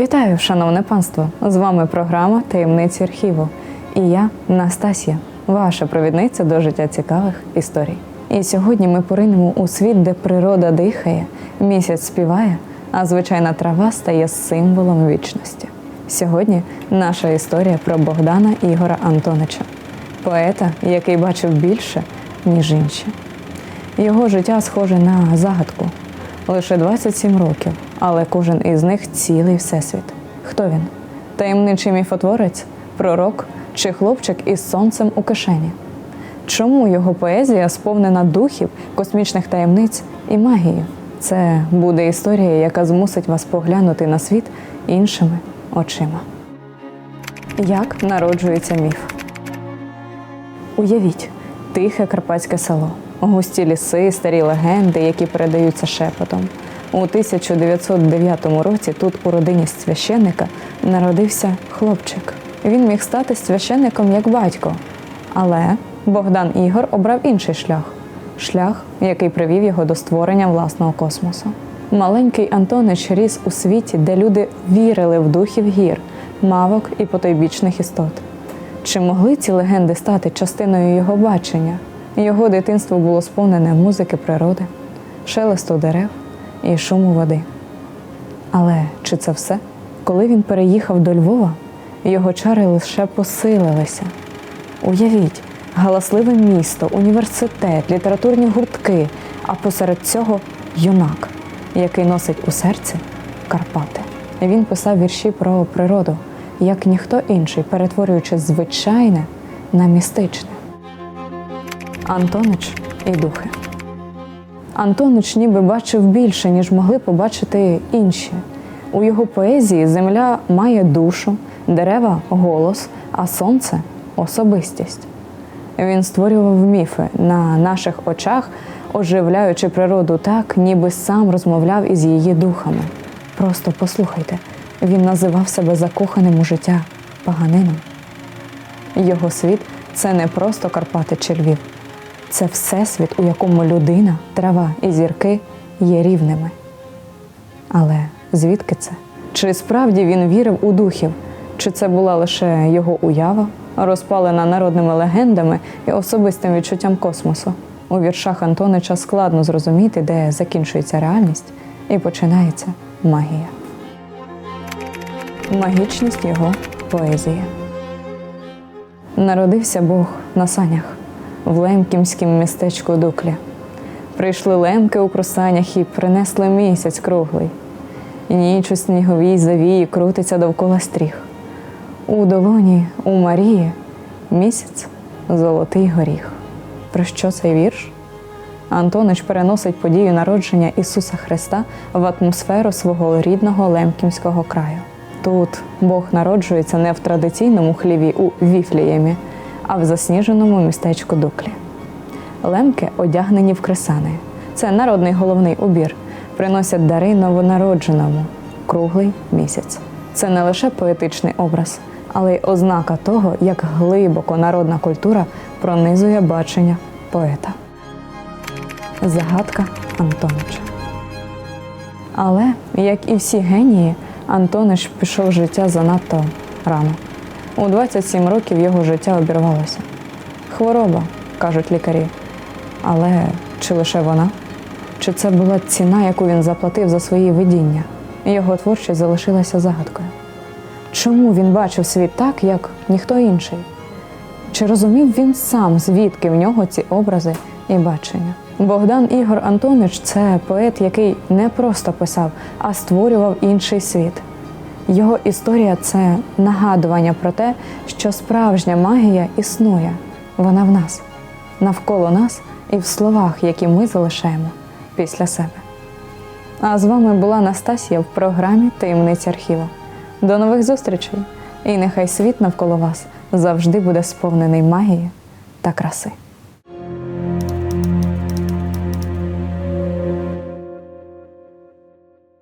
Вітаю, шановне панство! З вами програма Таємниці архіву. І я Настасія, ваша провідниця до життя цікавих історій. І сьогодні ми поринемо у світ, де природа дихає, місяць співає, а звичайна трава стає символом вічності. Сьогодні наша історія про Богдана Ігора Антонича, поета, який бачив більше, ніж інші. Його життя схоже на загадку. Лише 27 років, але кожен із них цілий всесвіт. Хто він? Таємничий міфотворець, пророк чи хлопчик із сонцем у кишені? Чому його поезія сповнена духів, космічних таємниць і магії? Це буде історія, яка змусить вас поглянути на світ іншими очима. Як народжується міф? Уявіть, тихе карпатське село, густі ліси, старі легенди, які передаються шепотом. У 1909 році тут у родині священника народився хлопчик. Він міг стати священником як батько, але Богдан Ігор обрав інший шлях шлях, який привів його до створення власного космосу. Маленький Антонич ріс у світі, де люди вірили в духів гір, мавок і потойбічних істот. Чи могли ці легенди стати частиною його бачення? Його дитинство було сповнене музики природи, шелесту дерев і шуму води. Але чи це все? Коли він переїхав до Львова, його чари лише посилилися. Уявіть, галасливе місто, університет, літературні гуртки, а посеред цього юнак, який носить у серці Карпати. Він писав вірші про природу, як ніхто інший, перетворюючи звичайне на містичне. Антонич і духи. Антонич ніби бачив більше, ніж могли побачити інші. У його поезії земля має душу, дерева голос, а сонце особистість. Він створював міфи на наших очах, оживляючи природу так, ніби сам розмовляв із її духами. Просто послухайте, він називав себе закоханим у життя поганином. Його світ це не просто Карпати чи Львів. Це всесвіт, у якому людина, трава і зірки є рівними. Але звідки це? Чи справді він вірив у духів? Чи це була лише його уява, розпалена народними легендами і особистим відчуттям космосу? У віршах Антонича складно зрозуміти, де закінчується реальність і починається магія. Магічність його поезії. Народився Бог на санях в лемкімськім містечку Дуклі. Прийшли лемки у кросанях і принесли місяць круглий. Ніч у сніговій завії крутиться довкола стріх. У долоні у Марії місяць золотий горіх. Про що цей вірш? Антонич переносить подію народження Ісуса Христа в атмосферу свого рідного лемкімського краю. Тут Бог народжується не в традиційному хліві у Віфліємі, а в засніженому містечку Дуклі. Лемки одягнені в кресани. Це народний головний убір. Приносять дари новонародженому круглий місяць. Це не лише поетичний образ, але й ознака того, як глибоко народна культура пронизує бачення поета. Загадка Антонича. Але, як і всі генії, Антонич пішов життя занадто рано. У 27 років його життя обірвалося. Хвороба, кажуть лікарі. Але чи лише вона? Чи це була ціна, яку він заплатив за свої видіння? Його творчість залишилася загадкою. Чому він бачив світ так, як ніхто інший? Чи розумів він сам, звідки в нього ці образи і бачення? Богдан Ігор Антонич це поет, який не просто писав, а створював інший світ. Його історія це нагадування про те, що справжня магія існує. Вона в нас, навколо нас і в словах, які ми залишаємо після себе. А з вами була Настасія в програмі Таємниці архіву. До нових зустрічей! І нехай світ навколо вас завжди буде сповнений магії та краси.